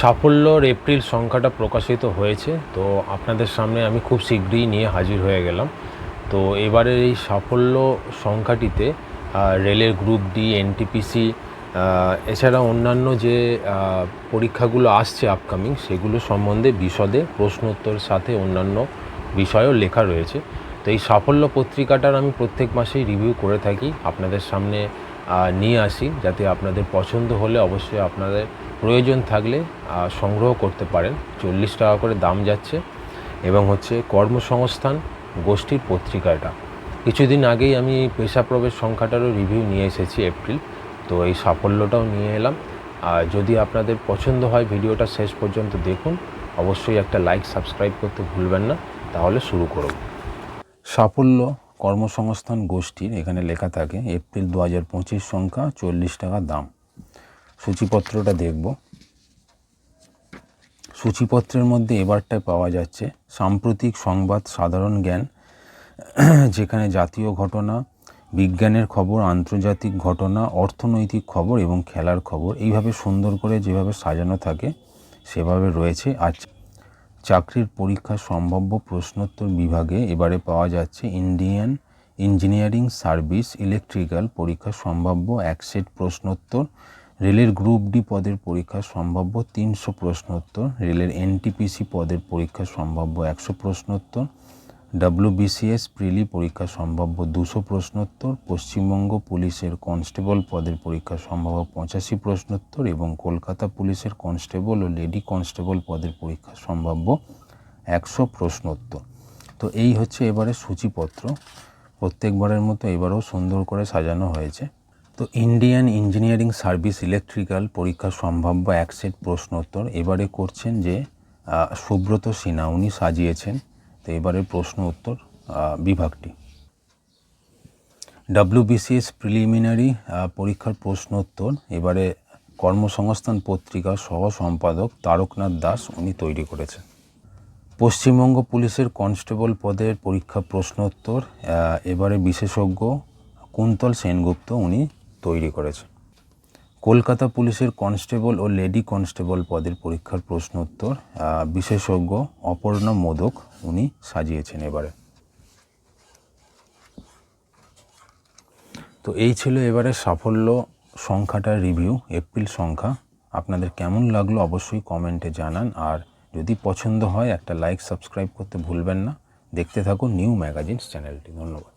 সাফল্যর April সংখ্যাটা প্রকাশিত হয়েছে, তো আপনাদের সামনে আমি খুব শীঘ্রই নিয়ে হাজির হয়ে গেলাম। তো এবারের এই সাফল্য সংখ্যাটিতে রেলের গ্রুপ ডি, এনটিপিসি এছাড়া অন্যান্য যে পরীক্ষাগুলো আসছে আপকামিং সেগুলো সম্বন্ধে বিশদে, প্রশ্নোত্তর সাথে অন্যান্য বিষয়ও লেখা রয়েছে। তো এই সাফল্য পত্রিকাটার আমি প্রত্যেক মাসেই রিভিউ করে থাকি। আপনাদের সামনে নিয়ে আসি, যাতে আপনাদের পছন্দ হলে অবশ্যই আপনাদের প্রয়োজন থাকলে সংগ্রহ করতে পারেন। চল্লিশ টাকা করে দাম যাচ্ছে এবং হচ্ছে কর্মসংস্থান গোষ্ঠীর পত্রিকাটা। কিছুদিন আগেই আমি পেশা প্রবেশ সংখ্যাটারও রিভিউ নিয়ে এসেছি এপ্রিল তো এই সাফল্যটাও নিয়ে এলাম। আর যদি আপনাদের পছন্দ হয় ভিডিওটা শেষ পর্যন্ত দেখুন, অবশ্যই একটা লাইক সাবস্ক্রাইব করতে ভুলবেন না। তাহলে শুরু করব। সাফল্য কর্মসংস্থান গোষ্ঠীর এখানে লেখা থাকে, এপ্রিল দু হাজার পঁচিশ সংখ্যা চল্লিশ টাকা দাম। সূচিপত্রটা দেখব। সূচিপত্রের মধ্যে এবারটায় পাওয়া যাচ্ছে, সাম্প্রতিক সংবাদ সাধারণ জ্ঞান, যেখানে জাতীয় ঘটনা, বিজ্ঞানের খবর, আন্তর্জাতিক ঘটনা, অর্থনৈতিক খবর এবং খেলার খবর, এইভাবে সুন্দর করে যেভাবে সাজানো থাকে, সেভাবে রয়েছে। আর চাকরির পরীক্ষা সম্ভাব্য প্রশ্নোত্তর বিভাগে এবারে পাওয়া যাচ্ছে ইন্ডিয়ান ইঞ্জিনিয়ারিং সার্ভিস ইলেকট্রিক্যাল পরীক্ষা সম্ভাব্য এক সেট প্রশ্নোত্তর, রেলের গ্রুপ ডি পদের পরীক্ষা সম্ভাব্য তিনশো প্রশ্নোত্তর, রেলের এনটিপিসি পদের পরীক্ষা সম্ভাব্য একশো প্রশ্নোত্তর ডাব্লিউবিসিএস প্রিলি পরীক্ষা সম্ভাব্য দুশো প্রশ্নোত্তর, পশ্চিমবঙ্গ পুলিশের কনস্টেবল পদের পরীক্ষা সম্ভাব্য পঁচাশি প্রশ্নোত্তর এবং কলকাতা পুলিশের কনস্টেবল ও লেডি কনস্টেবল পদের পরীক্ষা সম্ভাব্য একশো প্রশ্নোত্তর। তো এই হচ্ছে এবারে সূচিপত্র। প্রত্যেকবারের মতো এবারেও সুন্দর করে সাজানো হয়েছে। তো ইন্ডিয়ান ইঞ্জিনিয়ারিং সার্ভিস ইলেকট্রিক্যাল পরীক্ষা সম্ভাব্য এক সেট প্রশ্নোত্তর। এবারে করছেন যে সুব্রত সিনহা, উনি সাজিয়েছেন। তো এবারে প্রশ্ন উত্তর বিভাগটি। ডাব্লিউবিসিএস প্রিলিমিনারি পরীক্ষার প্রশ্নোত্তর এবারে কর্মসংস্থান পত্রিকার সহ সম্পাদক তারকনাথ দাস উনি তৈরি করেছেন। পশ্চিমবঙ্গ পুলিশের কনস্টেবল পদের পরীক্ষা প্রশ্নোত্তর এবারে বিশেষজ্ঞ কুন্তল সেনগুপ্ত উনি তৈরি করেছেন। কলকাতা পুলিশের কনস্টেবল ও লেডি কনস্টেবল পদের পরীক্ষার প্রশ্নোত্তর আহ, বিশেষজ্ঞ অপর্ণা মোদক উনি সাজিয়েছেন এবারে। তো এই ছিল এবারে সাফল্য সংখ্যাটার রিভিউ এপ্রিল সংখ্যা। আপনাদের কেমন লাগল অবশ্যই কমেন্টে জানান আর যদি পছন্দ হয় একটা লাইক সাবস্ক্রাইব করতে ভুলবেন না। দেখতে থাকুন নিউ ম্যাগাজিনস চ্যানেলটি ধন্যবাদ।